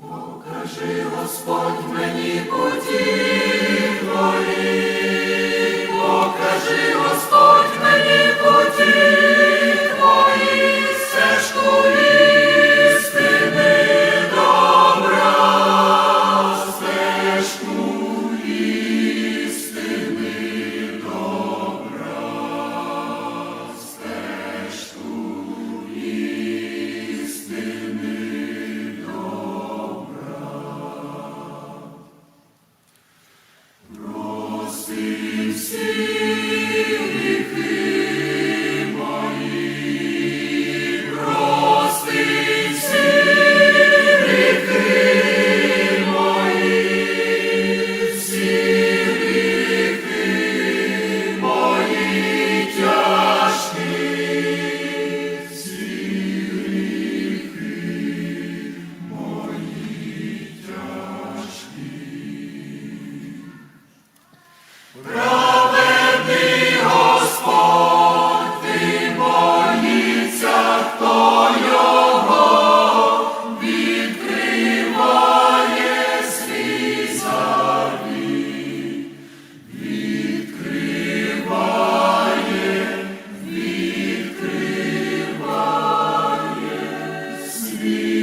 Покажи, Господь, мені путі, see. You.